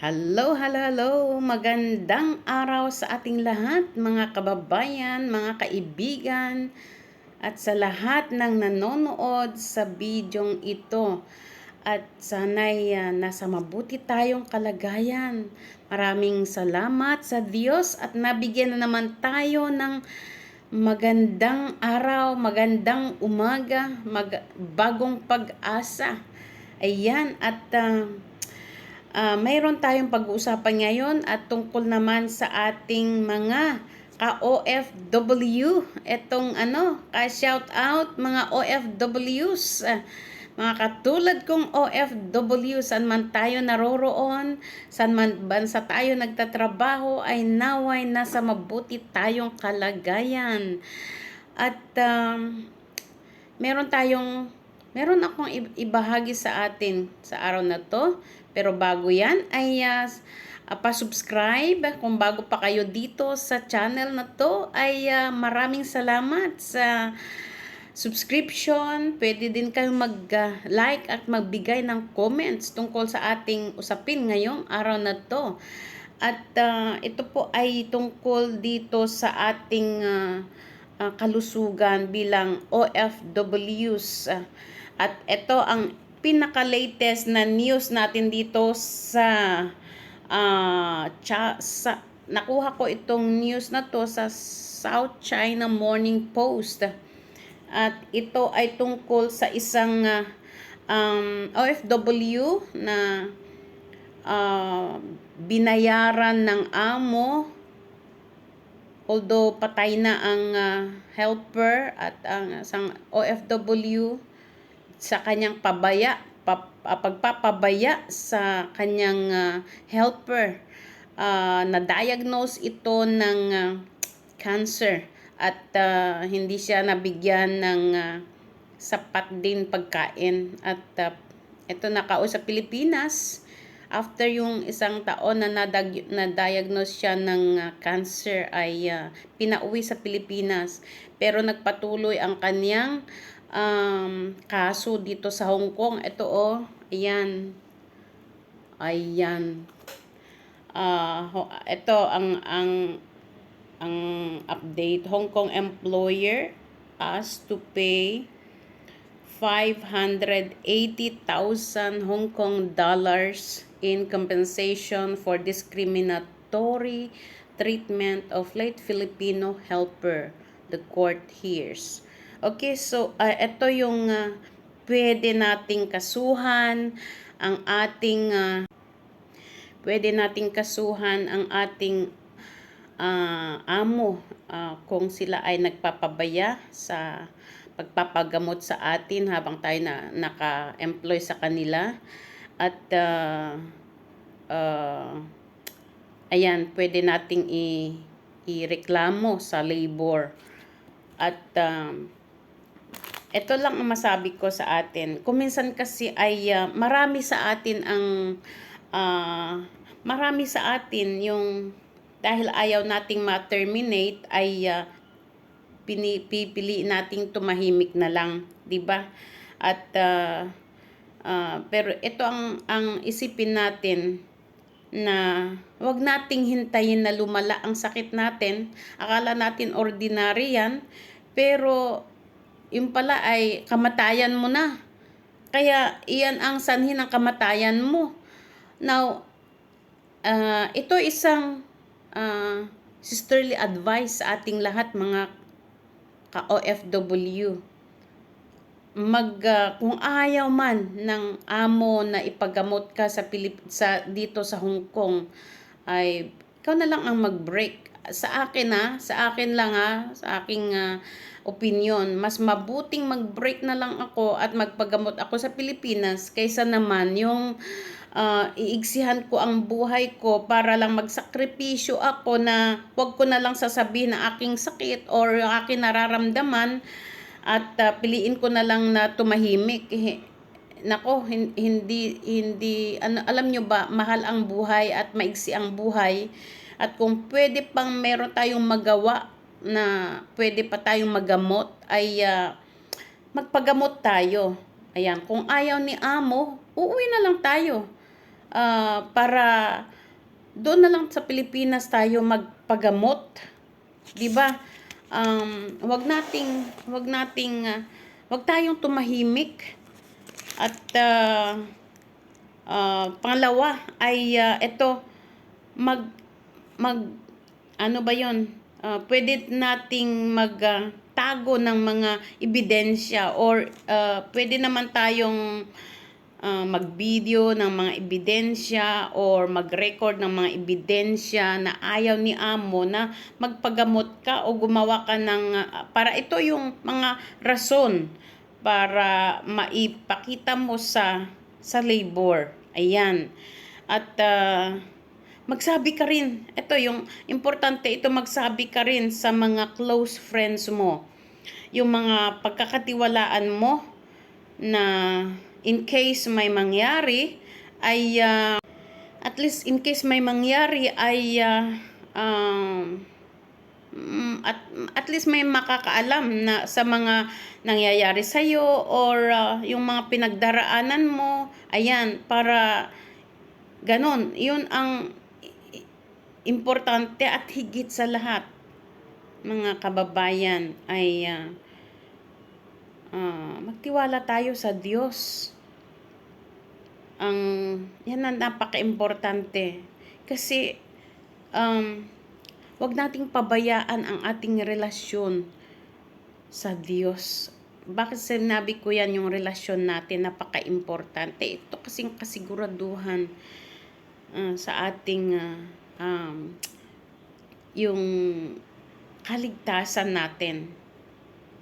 Hello, hello, hello! Magandang araw sa ating lahat, mga kababayan, mga kaibigan, at sa lahat ng nanonood sa bidyong ito. At sana'y uh, nasa mabuti tayong kalagayan. Maraming salamat sa Diyos at nabigyan na naman tayo ng magandang araw, magandang umaga, mag- bagong pag-asa. Ayan, at uh, Uh, mayroon tayong pag-uusapan ngayon at tungkol naman sa ating mga ka-OFW. Itong ano, ka-shout out mga OFWs. Mga katulad kong OFW, saan man tayo naroroon, saan man bansa tayo nagtatrabaho, ay naway nasa mabuti tayong kalagayan. At um, meron tayong meron akong ibahagi sa atin sa araw na to pero bago yan ay uh, pa-subscribe. Kung bago pa kayo dito sa channel na to ay uh, maraming salamat sa subscription. Pwede din kayong mag-like at magbigay ng comments tungkol sa ating usapin ngayong araw na to. At uh, ito po ay tungkol dito sa ating uh, uh, kalusugan bilang OFWs. Uh, at ito ang pinaka-latest na news natin dito sa uh, cha, sa nakuha ko itong news na to sa South China Morning Post. At ito ay tungkol sa isang uh, um, OFW na uh, binayaran ng amo although patay na ang uh, helper at ang isang OFW sa kanyang pabaya, pap, uh, pagpapabaya sa kanyang uh, helper. Uh, na-diagnose ito ng uh, cancer at uh, hindi siya nabigyan ng uh, sapat din pagkain at uh, ito nakao sa Pilipinas after yung isang taon na na-diagnose siya ng uh, cancer ay uh, pinauwi sa Pilipinas pero nagpatuloy ang kanyang um, kaso dito sa Hong Kong. Ito oh, ayan. Ayan. Uh, ito ang ang ang update. Hong Kong employer asked to pay 580,000 Hong Kong dollars in compensation for discriminatory treatment of late Filipino helper, the court hears. Okay, so uh, ito yung uh, pwede nating kasuhan ang ating uh, pwede nating kasuhan ang ating uh, amo uh, kung sila ay nagpapabaya sa pagpapagamot sa atin habang tayo na naka-employ sa kanila. At uh, uh, ayan pwede nating i ireklamo sa labor. At um, ito lang ang masabi ko sa atin. Kuminsan kasi ay uh, marami sa atin ang uh, marami sa atin yung dahil ayaw nating ma-terminate ay uh, pinipili nating tumahimik na lang, 'di ba? At uh, uh, pero ito ang ang isipin natin na wag nating hintayin na lumala ang sakit natin. Akala natin ordinary yan, pero yung pala ay kamatayan mo na. Kaya iyan ang sanhi ng kamatayan mo. Now, uh, ito isang uh, sisterly advice sa ating lahat mga ka-OFW. Mag, uh, kung ayaw man ng amo na ipagamot ka sa, Pilip, sa dito sa Hong Kong, ay ikaw na lang ang mag-break. Sa akin ha, sa akin lang ha, sa aking uh, opinion. Mas mabuting mag-break na lang ako at magpagamot ako sa Pilipinas kaysa naman yung uh, iigsihan ko ang buhay ko para lang magsakripisyo ako na wag ko na lang sasabihin na aking sakit or aking nararamdaman at uh, piliin ko na lang na tumahimik. Nako, hindi hindi ano alam nyo ba, mahal ang buhay at maigsi ang buhay. At kung pwede pang meron tayong magawa na pwede pa tayong magamot ay uh, magpagamot tayo. Ayan, kung ayaw ni amo, uuwi na lang tayo. ah, para doon na lang sa Pilipinas tayo magpagamot. 'Di ba? Um, wag nating wag nating ah, wag tayong tumahimik. At ah, ah, pangalawa ay ah, ito mag mag ano ba 'yon? Ah, pwede nating magtago ng mga ebidensya or ah, pwede naman tayong ah, mag-video ng mga ebidensya or mag-record ng mga ebidensya na ayaw ni amo na magpagamot ka o gumawa ka ng ah, para ito yung mga rason para maipakita mo sa sa labor. Ayan. At ah, magsabi ka rin. Ito yung importante ito magsabi ka rin sa mga close friends mo. Yung mga pagkakatiwalaan mo na in case may mangyari ay ah, at least in case may mangyari ay ah, um, mm, at at least may makakaalam na sa mga nangyayari sa iyo or ah, yung mga pinagdaraanan mo ayan para ganon yun ang importante at higit sa lahat mga kababayan ay ah, ah, magtiwala tayo sa Diyos ang yan ang napaka-importante kasi um, wag nating pabayaan ang ating relasyon sa Diyos. Bakit sinabi ko yan yung relasyon natin napaka-importante? Ito kasing kasiguraduhan ah, sa ating ah, um, yung kaligtasan natin.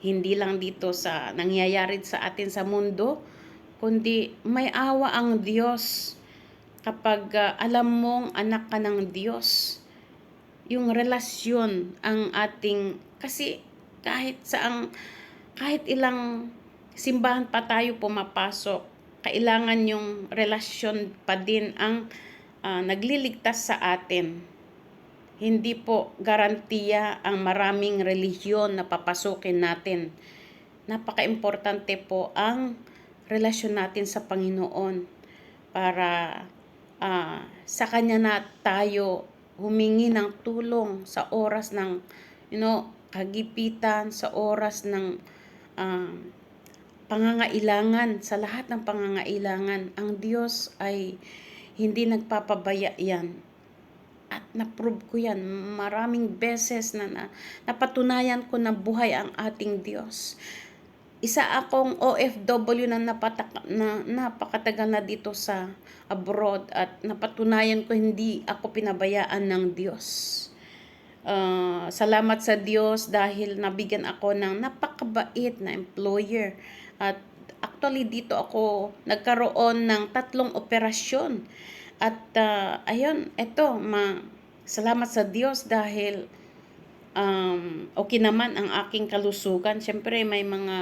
Hindi lang dito sa nangyayari sa atin sa mundo, kundi may awa ang Diyos kapag ah, alam mong anak ka ng Diyos yung relasyon ang ating kasi kahit saang kahit ilang simbahan pa tayo pumapasok kailangan yung relasyon pa din ang ah, nagliligtas sa atin hindi po garantiya ang maraming relihiyon na papasukin natin napaka-importante po ang relasyon natin sa Panginoon para ah, sa Kanya na tayo humingi ng tulong sa oras ng you know, kagipitan, sa oras ng ah, pangangailangan, sa lahat ng pangangailangan. Ang Diyos ay hindi nagpapabaya yan. At na-prove ko yan maraming beses na, na napatunayan ko na buhay ang ating Diyos isa akong OFW na, napatak, na napakatagal na dito sa abroad at napatunayan ko hindi ako pinabayaan ng Diyos. Uh, salamat sa Diyos dahil nabigyan ako ng napakabait na employer at actually dito ako nagkaroon ng tatlong operasyon at uh, ayun eto ma salamat sa Diyos dahil um, okay naman ang aking kalusugan. Siyempre, may mga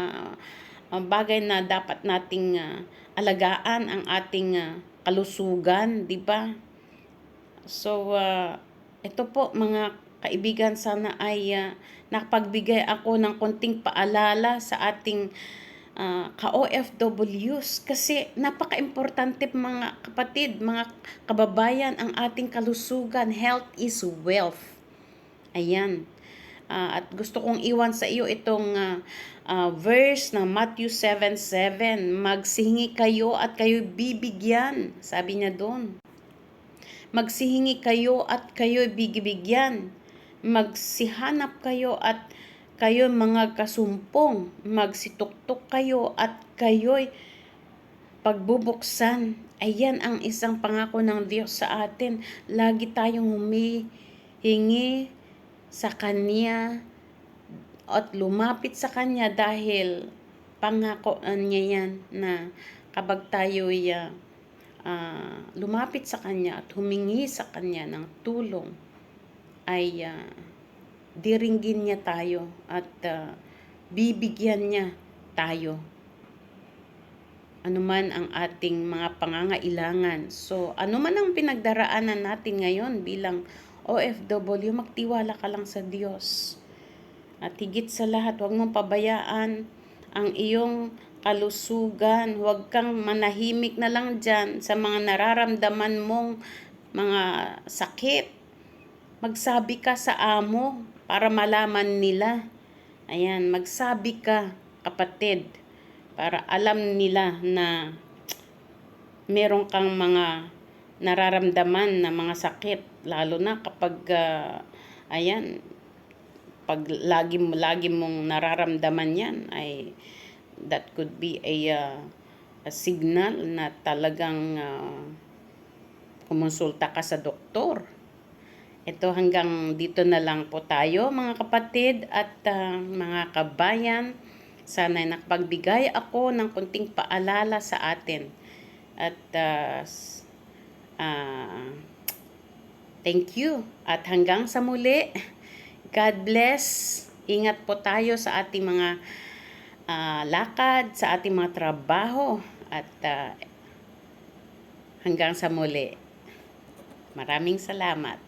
uh, bagay na dapat nating uh, alagaan ang ating uh, kalusugan, di ba? So, uh, ito po mga kaibigan, sana ay uh, nakapagbigay ako ng konting paalala sa ating uh, ka-OFWs kasi napaka-importante mga kapatid, mga kababayan, ang ating kalusugan. Health is wealth. Ayan. Uh, at gusto kong iwan sa iyo itong uh, uh, verse na Matthew 7:7. Magsihingi kayo at kayo bibigyan. Sabi niya doon. Magsihingi kayo at kayo bibigyan. Magsihanap kayo at kayo mga kasumpong. Magsituktok kayo at kayo'y pagbubuksan. Ayan ang isang pangako ng Diyos sa atin. Lagi tayong humihingi sa Kanya at lumapit sa Kanya dahil pangako niya yan na kapag tayo uh, uh, lumapit sa Kanya at humingi sa Kanya ng tulong ay uh, diringgin niya tayo at uh, bibigyan niya tayo anuman ang ating mga pangangailangan. So, anuman ang pinagdaraanan natin ngayon bilang OFW, magtiwala ka lang sa Diyos. At higit sa lahat, huwag mong pabayaan ang iyong kalusugan. Huwag kang manahimik na lang dyan sa mga nararamdaman mong mga sakit. Magsabi ka sa amo para malaman nila. Ayan, magsabi ka, kapatid, para alam nila na meron kang mga nararamdaman na mga sakit lalo na kapag ah, ayan pag lagi lagi mong nararamdaman yan ay that could be a, ah, a signal na talagang ah, kumonsulta ka sa doktor. Ito hanggang dito na lang po tayo mga kapatid at ah, mga kabayan. Sana nakapagbigay ako ng kunting paalala sa atin. At s- ah, thank you. At hanggang sa muli, God bless. Ingat po tayo sa ating mga ah, lakad, sa ating mga trabaho. At ah, hanggang sa muli. Maraming salamat.